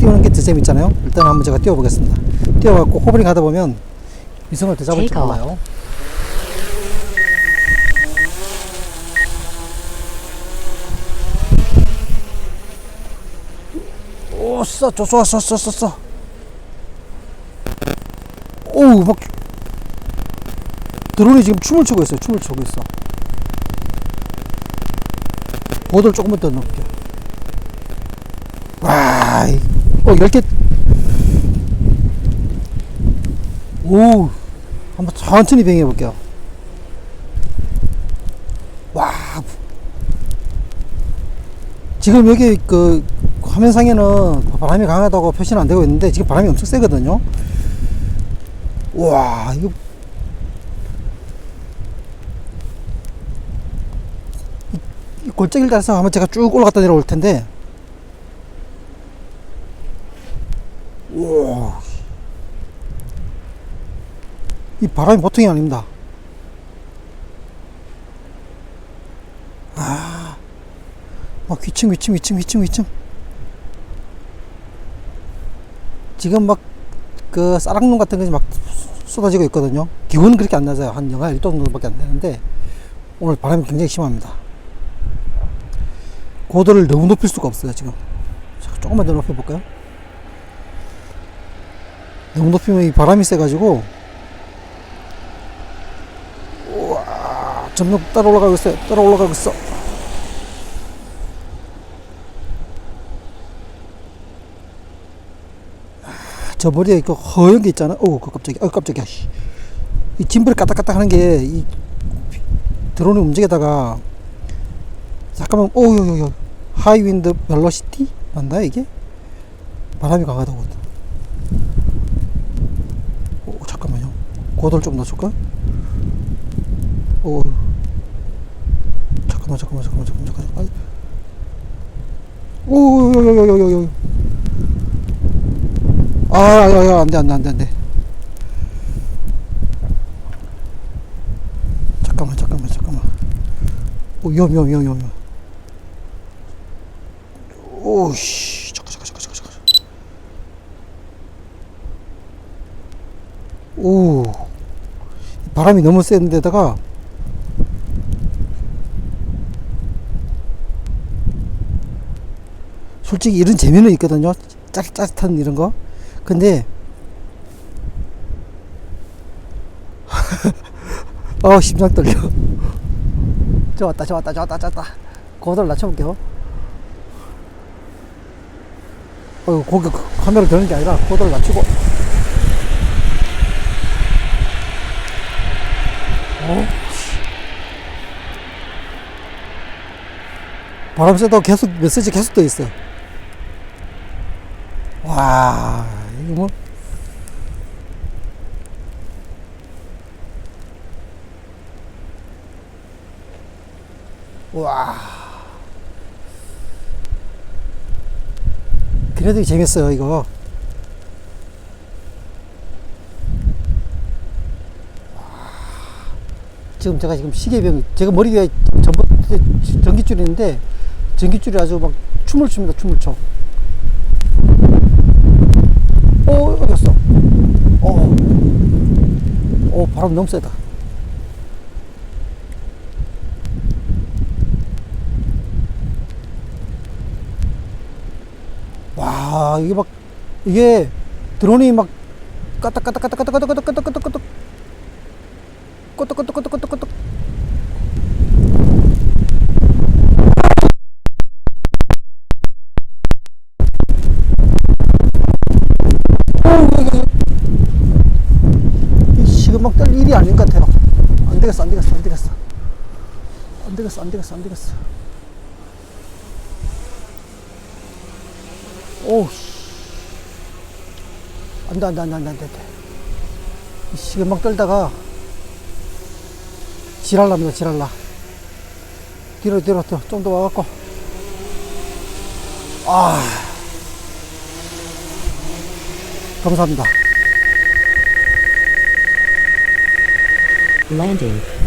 띄우는 게더 재밌잖아요. 일단 한번 제가 띄워보겠습니다. 띄워갖고 호버링 하다 보면 위성을 Take off. 몰라요. 오, 써, 저, 써, 써, 써, 써, 써. 오우, 막, 드론이 지금 춤을 추고 있어요. 춤을 추고 있어. 보드를 조금만 더 넣을게. 어, 10개. 오, 한번 천천히 비행해 볼게요. 와, 지금 여기 그 화면상에는 바람이 강하다고 표시는 안 되고 있는데 지금 바람이 엄청 세거든요. 와, 이거 골짜기를 따라서 한번 제가 쭉 올라갔다 내려올 텐데 우와. 이 바람이 보통이 아닙니다. 아, 막 귀층, 귀층, 귀층, 귀층, 귀층. 지금 막 그 쌀락눈 같은 것이 막 쏟아지고 있거든요. 기온은 그렇게 안 낮아요. 한 영하 1도 정도밖에 안 되는데 오늘 바람이 굉장히 심합니다. 고도를 너무 높일 수가 없어요, 지금. 자, 조금만 더 높여볼까요? 너무 높이면 이 바람이 세가지고. 우와 점점 따라 올라가고 있어요. 따라 올라가고 있어. 아, 저 머리에 그 허연 게 있잖아. 어우 그 깜짝이야. 어 깜짝이야. 씨. 이 짐벌이 까딱까딱 하는 게 이 드론이 움직이다가 잠깐만 오요요요. 하이윈드 벨로시티 맞나 이게? 바람이 강하다고 오, 잠깐만요. 고도를 좀 낮출까? 오, 잠깐만, 잠깐만, 잠깐만, 잠깐만, 잠깐만. 오, 요, 요, 요, 요, 요, 요. 아, 야, 야, 안 돼, 안 돼, 안 돼, 안 돼. 잠깐만, 잠깐만, 잠깐만. 오, 위험, 위험, 위험, 위험. 오, 씨. 잠깐, 잠깐, 잠깐, 잠깐, 잠깐. 오 바람이 너무 센 데다가 솔직히 이런 재미는 있거든요. 짜릿짜릿한 이런 거. 근데 어 심장 떨려. 좋았다 좋았다 좋았다 좋았다. 고도를 낮춰볼게요. 어 고기 카메라 드는 게 아니라 고도를 낮추고 어? 바람 쐬다가 계속 메시지 계속 떠 있어. 와, 이거 뭐. 와. 그래도 재밌어요, 이거. 지금 제가 지금 시계병 제가 머리 위에 전부 전기줄이 있는데 전기줄이 아주 막 춤을 춥니다 춤을 춰. 오 어겼어. 오, 오 바람 너무 세다. 와 이게 막 이게 드론이 막 까딱까딱까딱까딱까딱까딱까딱 꼬떡 지금 막떨 일이 아닌 것 같아요. 안 되겠어 안 되겠어 안 되겠어. 안 되겠어 안 되겠어 안 되겠어. 오우 안 돼 안 돼 안 돼 안 돼 안 돼 이 지금 막 떨다가 지랄납니다, 지랄나. 뒤로, 뒤로, 뒤로, 좀 더 와갖고. 아. 감사합니다. Landing.